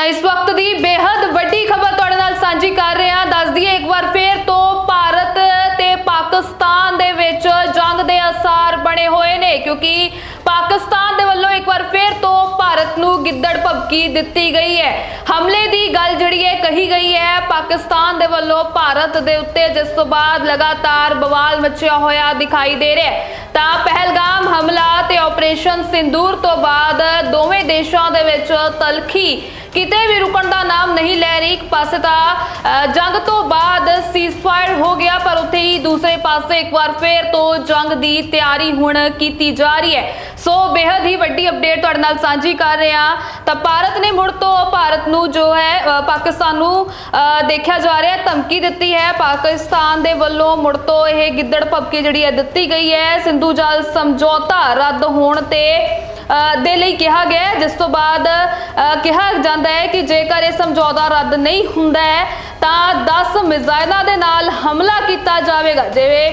ਤਾਂ ਇਸ ਵਕਤ ਦੀ ਬੇहद ਵੱਡੀ ਖਬਰ ਤੁਹਾਡੇ ਨਾਲ ਸਾਂਝੀ ਕਰ ਰਹੇ ਹਾਂ। ਦੱਸ ਦਈਏ, ਇੱਕ ਵਾਰ ਫੇਰ ਤੋਂ ਭਾਰਤ ਤੇ ਪਾਕਿਸਤਾਨ ਦੇ ਵਿੱਚ ਜੰਗ ਦੇ ਅਸਾਰ ਬਣੇ ਹੋਏ ਨੇ, ਕਿਉਂਕਿ ਪਾਕਿਸਤਾਨ ਦੇ ਵੱਲੋਂ ਇੱਕ ਵਾਰ ਫੇਰ ਤੋਂ ਭਾਰਤ ਨੂੰ ਗਿੱਦੜ ਭਬਕੀ ਦਿੱਤੀ ਗਈ ਹੈ। ਹਮਲੇ ਦੀ ਗੱਲ ਜਿਹੜੀ ਹੈ, ਕਹੀ ਗਈ ਹੈ, ਪਾਕਿਸਤਾਨ ਦੇ ਵੱਲੋਂ ਭਾਰਤ ਦੇ ਉੱਤੇ ਜਿਸ ਤੋਂ ਬਾਅਦ ਲਗਾਤਾਰ ਬਵਾਲ ਮਚਿਆ ਹੋਇਆ ਦਿਖਾਈ ਦੇ ਰਿਹਾ ਤਾਂ ਪਹਿਲਗਾਮ ਹਮਲਾ ਤੇ ਆਪਰੇਸ਼ਨ ਸਿੰਦੂਰ ਤੋਂ ਬਾਅਦ ਦੋ ਵਿੱਚ ਤਲਖੀ ਕਿਤੇ ਵੀ ਰੁਕਣ ਦਾ ਨਾਮ ਨਹੀਂ ਲੈ ਰਹੀ। ਇੱਕ ਪਾਸੇ ਤਾਂ ਜੰਗ ਤੋਂ ਬਾਅਦ ਸੀਜ਼ਫਾਇਰ ਹੋ ਗਿਆ ਪਰ ਉੱਥੇ ਹੀ ਦੂਸਰੇ ਪਾਸੇ ਇੱਕ ਵਾਰ ਫੇਰ ਤੋਂ ਜੰਗ ਦੀ ਤਿਆਰੀ ਹੁਣ ਕੀਤੀ ਜਾ ਰਹੀ ਹੈ। ਸੋ ਬੇहद ਹੀ ਵੱਡੀ ਅਪਡੇਟ ਤੁਹਾਡੇ ਨਾਲ ਸਾਂਝੀ ਕਰ ਰਹੇ। ਹਾਂ ਤਾਂ ਭਾਰਤ ਨੇ ਮੁੜ ਤੋਂ ਭਾਰਤ ਨੂੰ ਜੋ ਹੈ ਪਾਕਿਸਤਾਨ ਨੂੰ ਅ, ਦੇਖਿਆ ਜਾ ਰਿਹਾ ਧਮਕੀ ਦਿੱਤੀ ਹੈ। ਪਾਕਿਸਤਾਨ ਦੇ ਵੱਲੋਂ ਮੁੜ ਤੋਂ ਇਹ ਗਿੱਦੜ ਭਬਕੀ ਜਿਹੜੀ ਹੈ ਦਿੱਤੀ ਗਈ ਹੈ। ਸਿੰਧੂ ਜਲ ਸਮਝੌਤਾ ਰੱਦ ਹੋਣ ਤੇ ਦੇ ਲਈ ਕਿਹਾ ਗਿਆ ਹੈ, ਜਿਸ ਤੋਂ ਬਾਅਦ ਕਿਹਾ ਜਾਂਦਾ ਹੈ ਕਿ ਜੇਕਰ ਇਹ ਸਮਝੌਤਾ ਰੱਦ ਨਹੀਂ ਹੁੰਦਾ ਹੈ ਤਾਂ 10 ਮਿਜ਼ਾਈਲਾਂ ਦੇ ਨਾਲ ਹਮਲਾ ਕੀਤਾ ਜਾਵੇਗਾ। ਜਿਵੇਂ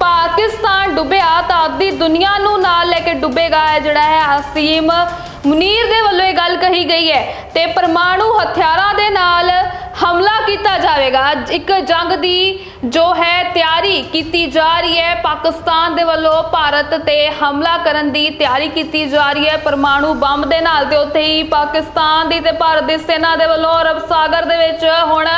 ਪਾਕਿਸਤਾਨ ਡੁੱਬਿਆ ਤਾਂ ਅੱਧੀ ਦੁਨੀਆ ਨੂੰ ਨਾਲ ਲੈ ਕੇ ਡੁੱਬੇਗਾ ਇਹ ਜਿਹੜਾ ਹੈ ਹਸੀਮ ਮੁਨੀਰ ਦੇ ਵੱਲੋਂ ਇਹ ਗੱਲ ਗਈ ਹੈ ਤੇ ਪਰਮਾਣੂ ਹਥਿਆਰਾਂ ਦੇ ਨਾਲ ਹਮਲਾ ਕੀਤਾ ਜਾਵੇਗਾ। ਇੱਕ ਜੰਗ ਦੀ ਜੋ ਹੈ ਤਿਆਰੀ ਕੀਤੀ ਜਾ ਰਹੀ ਹੈ। ਪਾਕਿਸਤਾਨ ਦੇ ਵੱਲੋਂ ਭਾਰਤ ਤੇ ਹਮਲਾ ਕਰਨ ਦੀ ਤਿਆਰੀ ਕੀਤੀ ਜਾ ਰਹੀ ਹੈ। ਪਰਮਾਣੂ ਬੰਬ ਦੇ ਨਾਲ ਤੇ ਉੱਥੇ ਹੀ ਪਾਕਿਸਤਾਨ ਦੀ ਤੇ ਭਾਰਤ ਦੀ ਸੈਨਾ ਦੇ ਵੱਲੋਂ ਅਰਬ ਸਾਗਰ ਦੇ ਵਿੱਚ ਹੁਣ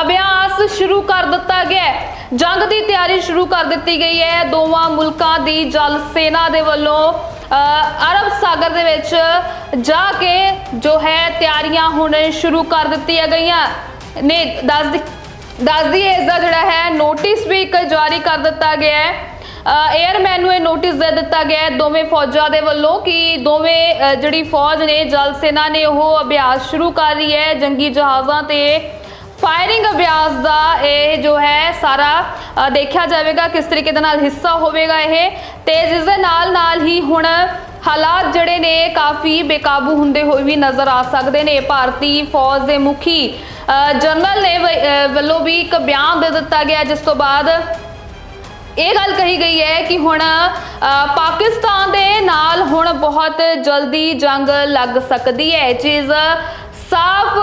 ਅਭਿਆਸ ਸ਼ੁਰੂ ਕਰ ਦਿੱਤਾ ਗਿਆ ਹੈ। ਜੰਗ ਦੀ ਤਿਆਰੀ ਸ਼ੁਰੂ ਕਰ ਦਿੱਤੀ ਗਈ ਹੈ। ਦੋਵਾਂ ਮੁਲਕਾਂ ਦੀ ਜਲ ਸੈਨਾ ਦੇ ਵੱਲੋਂ ਅਰਬ ਸਾਗਰ ਦੇ ਵਿੱਚ ਜਾ ਕੇ ਜੋ ਹੈ ਤਿਆਰੀਆਂ ਹੁਣ ਸ਼ੁਰੂ ਕਰ ਦਿੱਤੀਆਂ ਗਈਆਂ। ਨੇ ਦੱਸ ਦੱਸਦੀ ਦੱਸ ਇਸ ਦਾ ਜਿਹੜਾ ਹੈ ਨੋਟਿਸ ਵੀ ਇੱਕ ਜਾਰੀ ਕਰ ਦਿੱਤਾ ਗਿਆ ਹੈ। 에ਅਰਮੈਨ ਨੂੰ ਇਹ ਨੋਟਿਸ ਦੇ ਦਿੱਤਾ ਗਿਆ ਹੈ ਦੋਵੇਂ ਫੌਜਾਂ ਦੇ ਵੱਲੋਂ ਕਿ ਦੋਵੇਂ ਜਿਹੜੀ ਫੌਜ ਨੇ ਜਲ ਸੈਨਾ ਨੇ ਉਹ ਅਭਿਆਸ ਸ਼ੁਰੂ ਕਰ ਰਹੀ ਹੈ ਜੰਗੀ ਜਹਾਜ਼ਾਂ ਤੇ ਫਾਇਰਿੰਗ ਅਭਿਆਸ ਦਾ ਇਹ ਜੋ ਹੈ ਸਾਰਾ ਦੇਖਿਆ ਜਾਵੇਗਾ ਕਿਸ ਤਰੀਕੇ ਦੇ ਨਾਲ ਹਿੱਸਾ ਹੋਵੇਗਾ ਇਹ। ਤੇ ਜਿਸ ਦੇ ਨਾਲ ਨਾਲ ਹੀ ਹੁਣ ਹਾਲਾਤ ਜਿਹੜੇ ਨੇ ਕਾਫੀ ਬੇਕਾਬੂ ਹੁੰਦੇ ਹੋਏ ਵੀ ਨਜ਼ਰ ਆ ਸਕਦੇ ਨੇ। ਭਾਰਤੀ ਫੌਜ ਦੇ ਮੁਖੀ ਜਨਰਲ ਨੇ ਵੱਲੋਂ ਵੀ ਇੱਕ ਬਿਆਨ ਦੇ ਦਿੱਤਾ ਗਿਆ, ਜਿਸ ਤੋਂ ਬਾਅਦ ਇਹ ਗੱਲ ਕਹੀ ਗਈ ਹੈ ਕਿ ਹੁਣ ਪਾਕਿਸਤਾਨ ਦੇ ਨਾਲ ਹੁਣ ਬਹੁਤ ਜਲਦੀ ਜੰਗ ਲੱਗ ਸਕਦੀ ਹੈ। ਚੀਜ਼ ਸਾਫ਼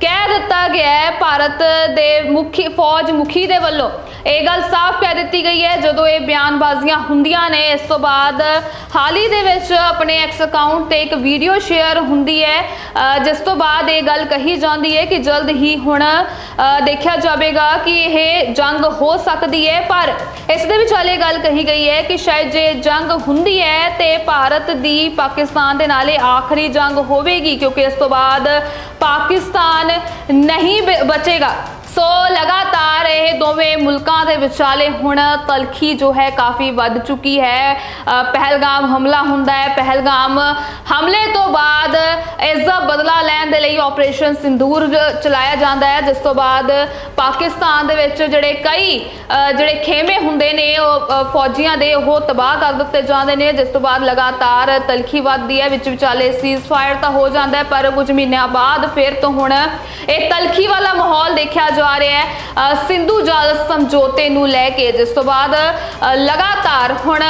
ਕਹਿ ਦਿੱਤਾ ਗਿਆ ਹੈ ਭਾਰਤ ਦੇ ਮੁਖੀ, ਫੌਜ ਮੁਖੀ ਦੇ ਵੱਲੋਂ। ਇਹ ਗੱਲ ਸਾਫ਼ ਕਹਿ ਦਿੱਤੀ ਗਈ ਹੈ, ਜਦੋਂ ਇਹ ਬਿਆਨਬਾਜ਼ੀਆਂ ਹੁੰਦੀਆਂ ਨੇ, ਇਸ ਤੋਂ ਬਾਅਦ ਹਾਲ ਹੀ ਦੇ ਵਿੱਚ ਆਪਣੇ ਐਕਸ ਅਕਾਊਂਟ ਤੇ ਇੱਕ ਵੀਡੀਓ ਸ਼ੇਅਰ ਹੁੰਦੀ ਹੈ ਜਿਸ ਤੋਂ ਬਾਅਦ ਇਹ ਗੱਲ ਕਹੀ ਜਾਂਦੀ ਹੈ ਕਿ ਜਲਦ ਹੀ ਹੁਣ ਦੇਖਿਆ ਜਾਵੇਗਾ ਕਿ ਇਹ ਜੰਗ ਹੋ ਸਕਦੀ ਹੈ, ਪਰ ਇਸ ਦੇ ਵਿਚਾਲੇ ਗੱਲ ਕਹੀ ਗਈ ਹੈ ਕਿ ਸ਼ਾਇਦ ਜੇ ਜੰਗ ਹੁੰਦੀ ਹੈ ਤੇ ਭਾਰਤ ਦੀ ਪਾਕਿਸਤਾਨ ਦੇ ਨਾਲ ਇਹ ਆਖਰੀ ਜੰਗ ਹੋਵੇਗੀ, ਕਿਉਂਕਿ ਇਸ ਤੋਂ ਬਾਅਦ ਪਾਕਿਸਤਾਨ ਨਹੀਂ ਬ- ਬਚੇਗਾ। ਸੋ ਲਗਾਤਾਰ ਇਹ ਦੋਵੇਂ ਮੁਲਕਾਂ ਦੇ ਵਿਚਾਲੇ ਹੁਣ ਤਲਖੀ ਜੋ ਹੈ ਕਾਫੀ ਵੱਧ ਚੁੱਕੀ ਹੈ। ਪਹਿਲਗਾਮ ਹਮਲਾ ਹੁੰਦਾ ਹੈ। ਪਹਿਲਗਾਮ ਹਮਲੇ ਤੋਂ ਬਾਅਦ ਲੈਣ ਦੇ ਲਈ ਆਪਰੇਸ਼ਨ ਸਿੰਦੂਰ ਚਲਾਇਆ ਜਾਂਦਾ ਹੈ, ਜਿਸ ਤੋਂ ਬਾਅਦ ਪਾਕਿਸਤਾਨ ਦੇ ਵਿੱਚ ਜਿਹੜੇ ਕਈ ਜਿਹੜੇ ਖੇਮੇ ਹੁੰਦੇ ਨੇ, ਉਹ ਫੌਜੀਆਂ ਦੇ ਉਹ ਤਬਾਹ ਕਰ ਦਿੱਤੇ ਜਾਂਦੇ ਨੇ, ਜਿਸ ਤੋਂ ਬਾਅਦ ਲਗਾਤਾਰ ਤਲਖੀ ਵੱਧਦੀ ਹੈ, ਵਿੱਚ ਵਿਚਾਲੇ ਸੀਜ਼ਫਾਇਰ ਤਾਂ ਹੋ ਜਾਂਦਾ ਹੈ, ਪਰ ਕੁਝ ਮਹੀਨਿਆਂ ਬਾਅਦ ਫਿਰ ਤੋਂ ਹੁਣ ਇਹ ਤਲਖੀ ਵਾਲਾ ਮਾਹੌਲ ਦੇਖਿਆ ਜਾ ਰਿਹਾ ਹੈ ਸਿੰਧੂ ਜਲ ਸਮਝੌਤੇ ਨੂੰ ਲੈ ਕੇ, ਜਿਸ ਤੋਂ ਬਾਅਦ ਲਗਾਤਾਰ ਹੁਣ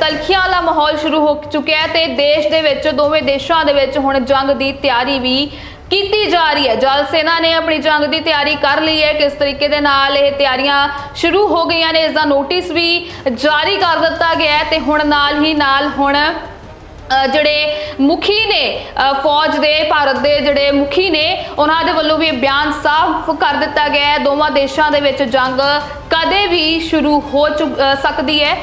ਤਲਖੀਆਂ ਵਾਲਾ ਮਾਹੌਲ ਸ਼ੁਰੂ ਹੋ ਚੁੱਕਿਆ ਹੈ ਤੇ ਦੇਸ਼ ਦੇ ਵਿੱਚ, ਦੋਵੇਂ ਦੇਸ਼ਾਂ ਦੇ ਵਿੱਚ ਹੁਣ ਜੰਗ ਦੀ ਤਿਆਰੀ ਵੀ ਕੀਤੀ ਜਾ ਰਹੀ ਹੈ। ਜਲ ਸੈਨਾ ਨੇ ਆਪਣੀ ਜੰਗ ਦੀ ਤਿਆਰੀ ਕਰ ਲਈ ਹੈ। ਕਿਸ ਤਰੀਕੇ ਦੇ ਨਾਲ ਇਹ ਤਿਆਰੀਆਂ ਸ਼ੁਰੂ ਹੋ ਗਈਆਂ ਨੇ ਇਸ ਦਾ ਨੋਟਿਸ ਵੀ ਜਾਰੀ ਕਰ ਦਿੱਤਾ ਗਿਆ ਹੈ ਤੇ ਹੁਣ ਨਾਲ ਹੀ ਨਾਲ ਹੁਣ ਜਿਹੜੇ ਮੁਖੀ ਨੇ ਅ, ਫੌਜ ਦੇ ਭਾਰਤ ਦੇ ਜਿਹੜੇ ਮੁਖੀ ਨੇ ਉਹਨਾਂ ਦੇ ਵੱਲੋਂ ਵੀ ਬਿਆਨ ਸਾਫ਼ ਕਰ ਦਿੱਤਾ ਗਿਆ ਹੈ। ਦੋਵਾਂ ਦੇਸ਼ਾਂ ਦੇ ਵਿੱਚ ਜੰਗ ਕਦੇ ਵੀ ਸ਼ੁਰੂ ਹੋ ਚੁੱਕ- ਅ, ਸਕਦੀ ਹੈ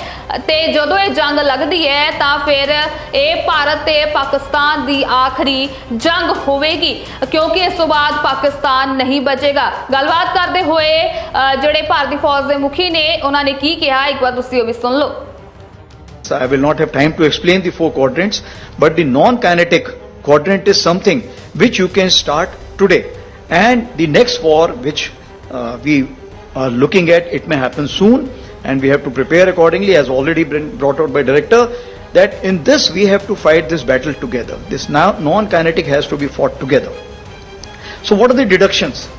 ਤੇ ਜਦੋਂ ਇਹ ਜੰਗ ਲੱਗਦੀ ਹੈ ਤਾਂ ਫਿਰ ਇਹ ਭਾਰਤ ਤੇ ਪਾਕਿਸਤਾਨ ਦੀ ਆਖਰੀ ਜੰਗ ਹੋਵੇਗੀ ਕਿਉਂਕਿ ਇਸ ਤੋਂ ਬਾਅਦ ਪਾਕਿਸਤਾਨ ਨਹੀਂ ਬਚੇਗਾ ਗੱਲਬਾਤ ਕਰਦੇ ਹੋਏ ਅ, ਜਿਹੜੇ ਭਾਰਤੀ ਫੌਜ ਦੇ ਮੁਖੀ ਨੇ ਉਹਨਾਂ ਨੇ ਕੀ ਕਿਹਾ ਇੱਕ ਵਾਰ ਤੁਸੀਂ ਉਹ ਵੀ ਸੁਣ ਲਓ So I will not have time to explain the four quadrants, but the non-kinetic quadrant is something which you can start today. And the next war, which uh, we are looking at, it may happen soon, and we have to prepare accordingly, as already been brought out by director. That in this we have to fight this battle together. This now non-kinetic has to be fought together. So what are the deductions?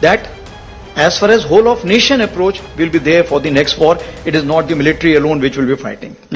That as far as whole of nation approach will be there for the next war, it is not the military alone which will be fighting.